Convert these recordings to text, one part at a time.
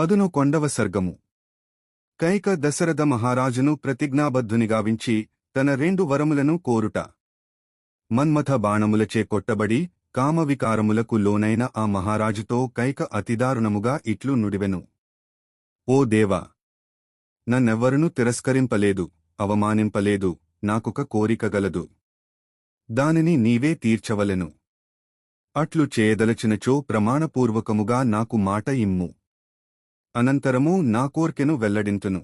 పదునొకొండవ సర్గము. కైక దశరథ మహారాజును ప్రతిజ్ఞాబద్ధునిగావించి తన రెండు వరములను కోరుట. మన్మథ బాణములచే కొట్టబడి కామవికారములకు లోనైన ఆ మహారాజుతో కైక అతిదారుణముగా ఇట్లు నుడివెను. ఓ దేవా! నన్నెవ్వరునూ తిరస్కరింపలేదు అవమానింపలేదు నాకొక కోరిక గలదు. దానిని నీవే తీర్చవలెను. అట్లు చేయదలచినచో ప్రమాణపూర్వకముగా నాకు మాట ఇమ్ము. అనంతరము నా కోర్కెను వెల్లడింతును.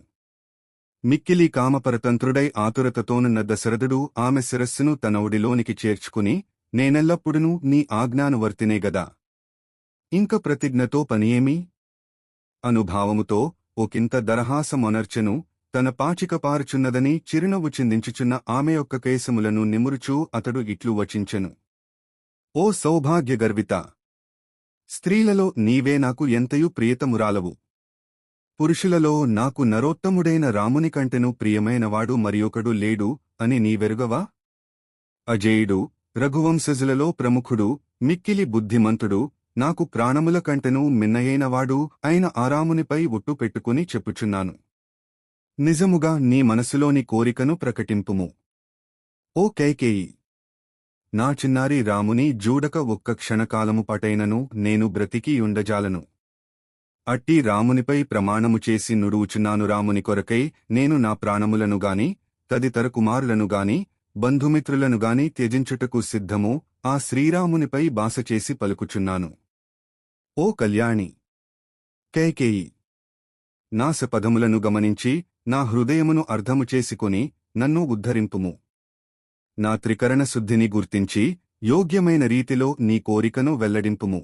మిక్కిలి కామపరతంత్రుడై ఆతురతతోనున్న దశరథుడు ఆమె శిరస్సును తన ఒడిలోనికి చేర్చుకుని నేనెల్లప్పుడునూ నీ ఆజ్ఞానువర్తినే గదా. ఇంక ప్రతిజ్ఞతో పనియేమి? అనుభావముతో ఒకంత దరహాసమొనర్చెను తన పాచిక పారుచున్నదని చిరునవ్వు చిందించుచున్న ఆమె యొక్క కేశములను నిమురుచూ అతడు ఇట్లు వచించెను. ఓ సౌభాగ్యగర్విత! స్త్రీలలో నీవే నాకు ఎంతయు ప్రియతమురాలవు. పురుషులలో నాకు నరోత్తముడైన రాముని కంటెను ప్రియమైనవాడు మరియొకడు లేడు అని నీవెరుగవా? అజేయుడు రఘువంశజులలో ప్రముఖుడు మిక్కిలి బుద్ధిమంతుడు నాకు ప్రాణముల కంటెను మిన్నయైనవాడు అయిన ఆరామునిపై ఒట్టు పెట్టుకుని చెప్పుచున్నాను. నిజముగా నీ మనసులోని కోరికను ప్రకటింపుము. ఓ కైకేయి! నా చిన్నారి రాముని జూడక ఒక్క క్షణకాలము పటైనను నేను బ్రతికియుండజాలను అట్టి రామునిపై ప్రమాణము చేసి నుడువుచున్నాను రాముని కొరకై నేను నా ప్రాణములను గాని తదితర కుమారులను గాని బంధుమిత్రులను గాని త్యజించుటకు సిద్ధము ఆ శ్రీరామునిపై బాస చేసి పలుకుచున్నాను. ఓ కళ్యాణి! కైకేయి! నాశపదములను గమనించి నా హృదయమును అర్థము చేసుకుని నన్ను ఉద్ధరింపుము. నా త్రికరణ శుద్ధిని గుర్తించి యోగ్యమైన రీతిలో నీ కోరికను వెల్లడింపుము.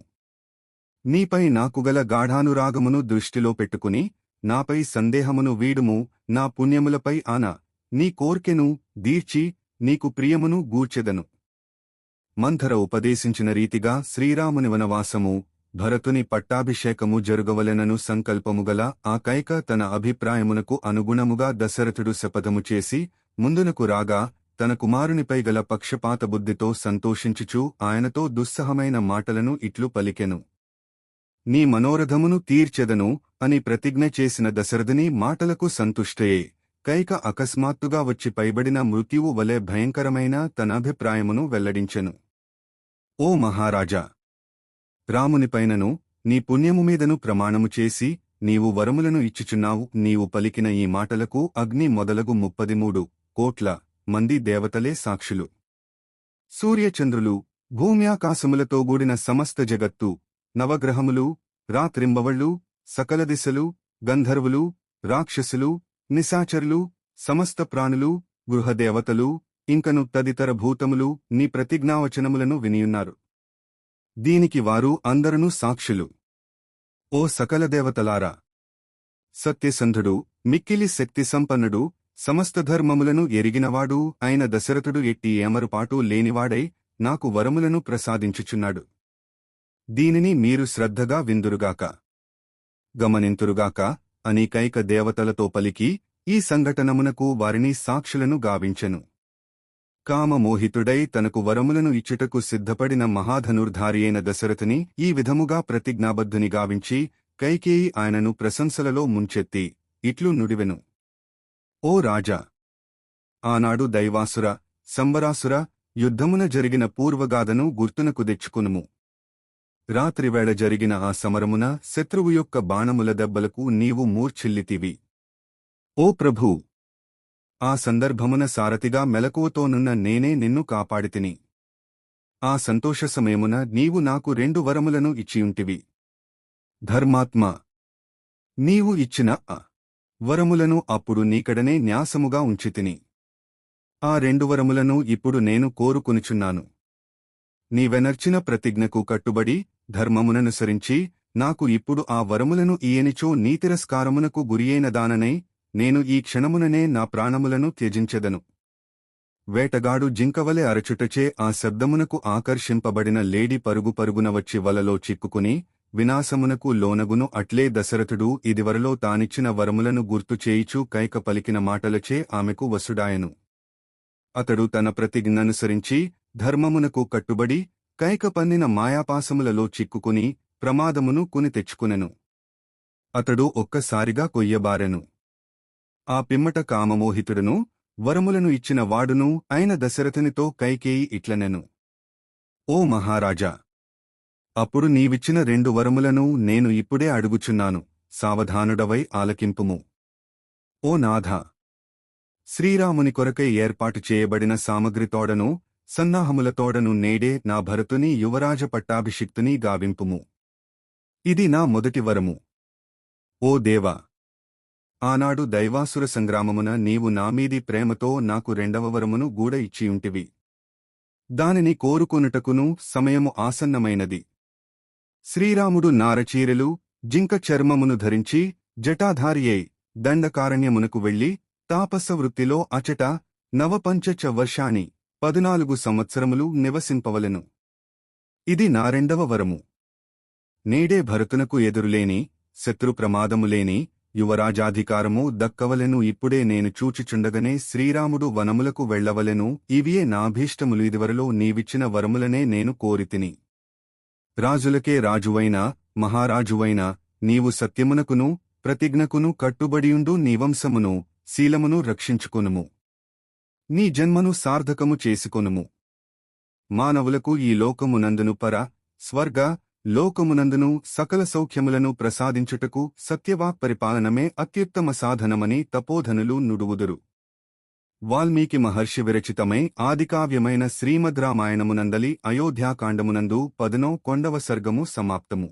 నీపై నాకుగల గాఢానురాగమును దృష్టిలో పెట్టుకుని నాపై సందేహమును వీడుము నా పుణ్యములపై ఆన నీ కోర్కెను దీర్చి నీకు ప్రియమును గూర్చెదను. మంథర ఉపదేశించిన రీతిగా శ్రీరాముని వనవాసము భరతుని పట్టాభిషేకము జరుగవలెనను సంకల్పముగల ఆ కైక తన అభిప్రాయమునకు అనుగుణముగా దశరథుడు శపథము చేసి ముందునకు రాగా తన కుమారునిపై గల పక్షపాత బుద్ధితో సంతోషించుచూ ఆయనతో దుస్సహమైన మాటలను ఇట్లు పలికెను. నీ మనోరథమును తీర్చెదను అని ప్రతిజ్ఞ చేసిన దశరథుని మాటలకు సంతుష్టయే కైక అకస్మాత్తుగా వచ్చి పైబడిన మృత్యువు వలె భయంకరమైన తన అభిప్రాయమును వెల్లడించెను. ఓ మహారాజా! రామునిపైనను నీ పుణ్యము మీదను ప్రమాణము చేసి నీవు వరములను ఇచ్చుచున్నావు నీవు పలికిన ఈ మాటలకు అగ్ని మొదలగు ముప్పదిమూడు కోట్ల మంది దేవతలే సాక్షులు. సూర్యచంద్రులు భూమ్యాకాశములతో గూడిన సమస్త జగత్తు నవగ్రహములు రాత్రింబవళ్ళు సకల దిశలు గంధర్వులు రాక్షసులు నిశాచరులు సమస్త ప్రాణులు గృహదేవతలు ఇంకను తదితర భూతములు నీ ప్రతిజ్ఞావచనములను వినియున్నారు. దీనికి వారు అందరూ సాక్షులు. ఓ సకల దేవతలారా! సత్యసంధుడు మిక్కిలి శక్తి సంపన్నుడు సమస్త ధర్మములను ఎరిగినవాడు అయిన దశరథుడు ఎట్టి ఏమరుపాటు లేనివాడై నాకు వరములను ప్రసాదించుచున్నాడు. దీనిని మీరు శ్రద్ధగా విందురుగాక. గమనింతురుగాక అనేకైక దేవతలతో పలికి ఈ సంఘటనమునకు వారిని సాక్షులను గావించెను. కామమోహితుడై తనకు వరములను ఇచ్చుటకు సిద్ధపడిన మహాధనుర్ధారి అయిన దశరథుని ఈ విధముగా ప్రతిజ్ఞాబద్ధుని గావించి కైకేయి ఆయనను ప్రశంసలలో ముంచెత్తి ఇట్లు నుడివెను. ఓ రాజా! ఆనాడు దైవాసుర సంబరాసుర యుద్ధమున జరిగిన పూర్వగాథను గుర్తునకు తెచ్చుకునుము. రాత్రివేళ జరిగిన ఆ సమరమున శత్రువు యొక్క బాణముల దెబ్బలకు నీవు మూర్ఛిల్లితివి. ఓ ప్రభూ! ఆ సందర్భమున సారథిగా మెలకువతోనున్న నేనే నిన్ను కాపాడితిని. ఆ సంతోష సమయమున నీవు నాకు రెండు వరములను ఇచ్చియుంటివి. ధర్మాత్మ! నీవు ఇచ్చిన ఆ వరములను అప్పుడు నీకడనే న్యాసముగా ఉంచితిని. ఆ రెండు వరములను ఇప్పుడు నేను కోరుకునుచున్నాను. నీవెనర్చిన ప్రతిజ్ఞకు కట్టుబడి ధర్మముననుసరించి నాకు ఇప్పుడు ఆ వరములను ఈయనిచో నీతిరస్కారమునకు గురియైన దాననై నేను ఈ క్షణముననే నా ప్రాణములను త్యజించెదను. వేటగాడు జింకవలె అరచుటచే ఆ శబ్దమునకు ఆకర్షింపబడిన లేడి పరుగు పరుగున వచ్చి వలలో చిక్కుకుని వినాశమునకు లోనగును అట్లే దశరథుడు ఇదివరలో తానిచ్చిన వరములను గుర్తుచేయిచూ కైక పలికిన మాటలచే ఆమెకు వసుడాయను. అతడు తన ప్రతిజ్ఞనుసరించి ధర్మమునకు కట్టుబడి కైక పన్నిన మాయాపాసములలో చిక్కుకుని ప్రమాదమును కొని తెచ్చుకునెను. అతడు ఒక్కసారిగా కొయ్యబారెను. ఆ పిమ్మట కామమోహితుడును వరములను ఇచ్చిన వాడును అయిన దశరథునితో కైకేయి ఇట్లనెను. ఓ మహారాజా! అప్పుడు నీవిచ్చిన రెండు వరములను నేను ఇప్పుడే అడుగుచున్నాను సావధానుడవై ఆలకింపుము. ఓ నాథ! శ్రీరాముని కొరకై ఏర్పాటు చేయబడిన సామగ్రితోడను సన్నాహములతోడను నేడే నా భరతుని యువరాజ పట్టాభిషిక్తుని గావింపుము. ఇది నా మొదటి వరము. ఓ దేవా! ఆనాడు దైవాసుర సంగ్రామమున నీవు నామీది ప్రేమతో నాకు రెండవ వరమును గూడ ఇచ్చియుంటివి. దానిని కోరుకొనుటకును సమయము ఆసన్నమైనది. శ్రీరాముడు నారచీరెలు జింక చర్మమును ధరించి జటాధారియై దండకారణ్యమునకు వెళ్ళి తాపస వృత్తిలో అచట నవపంచచ వర్షాణి పదునాలుగు సంవత్సరములు నివసింపవలెను. ఇది నా రెండవ వరము. నేడే భరతునకు ఎదురులేని శత్రు ప్రమాదములేని యువరాజాధికారము దక్కవలెను. ఇప్పుడే నేను చూచిచుండగనే శ్రీరాముడు వనములకు వెళ్ళవలెను ఇవియే నాభీష్టములు ఇదివరలో నీవిచ్చిన వరములనే నేను కోరితిని. రాజులకే రాజువైన మహారాజువైన నీవు సత్యమునకును ప్రతిజ్ఞకును కట్టుబడియుండు నీ వంశమును శీలమును రక్షించుకొనుము. నీ జన్మను సార్థకము చేసుకొనుము. మానవులకు ఈ లోకమునందును పర స్వర్గ లోకమునందును సకల సౌఖ్యములను ప్రసాదించుటకు సత్యవాక్ పరిపాలనమే అత్యుత్తమ సాధనమని తపోధనులు నుడువుదురు. వాల్మీకి మహర్షి విరచితమై ఆదికావ్యమైన శ్రీమద్ రామాయణమునందలి అయోధ్యాకాండమునందు పదనో కొండవ సర్గము సమాప్తము.